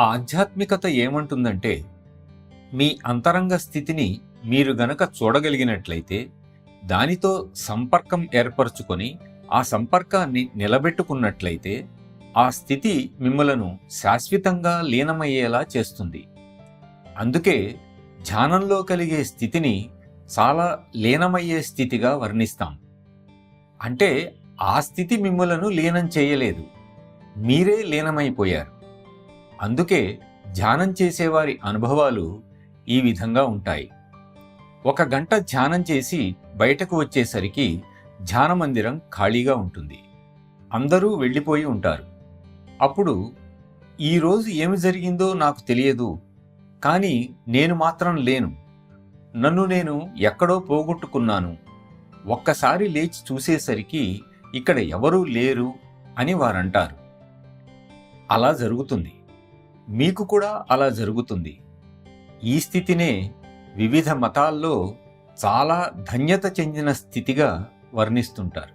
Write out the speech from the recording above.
ఆధ్యాత్మికత ఏమంటుందంటే మీ అంతరంగ స్థితిని మీరు గనక చూడగలిగినట్లయితే దానితో సంపర్కం ఏర్పరచుకొని ఆ సంపర్కాన్ని నిలబెట్టుకున్నట్లయితే ఆ స్థితి మిమ్మలను శాశ్వతంగా లీనమయ్యేలా చేస్తుంది. అందుకే ధ్యానంలో కలిగే స్థితిని చాలా లీనమయ్యే స్థితిగా వర్ణిస్తాం. అంటే ఆ స్థితి మిమ్మలను లీనం చేయలేదు. మీరే లీనమైపోయారు. అందుకే ధ్యానం చేసేవారి అనుభవాలు ఈ విధంగా ఉంటాయి. ఒక గంట ధ్యానం చేసి బయటకు వచ్చేసరికి ధ్యాన మందిరం ఖాళీగా ఉంటుంది. అందరూ వెళ్ళిపోయి ఉంటారు. అప్పుడు ఈరోజు ఏమి జరిగిందో నాకు తెలియదు. కానీ నేను మాత్రం లేను. నన్ను నేను ఎక్కడో పోగొట్టుకున్నాను. ఒక్కసారి లేచి చూసేసరికి ఇక్కడ ఎవరూ లేరు అని వారంటారు. అలా జరుగుతుంది. మీకు కూడా అలా జరుగుతుంది. ఈ స్థితినే వివిధ మతాల్లో చాలా ధన్యత చెందిన స్థితిగా వర్ణిస్తుంటారు.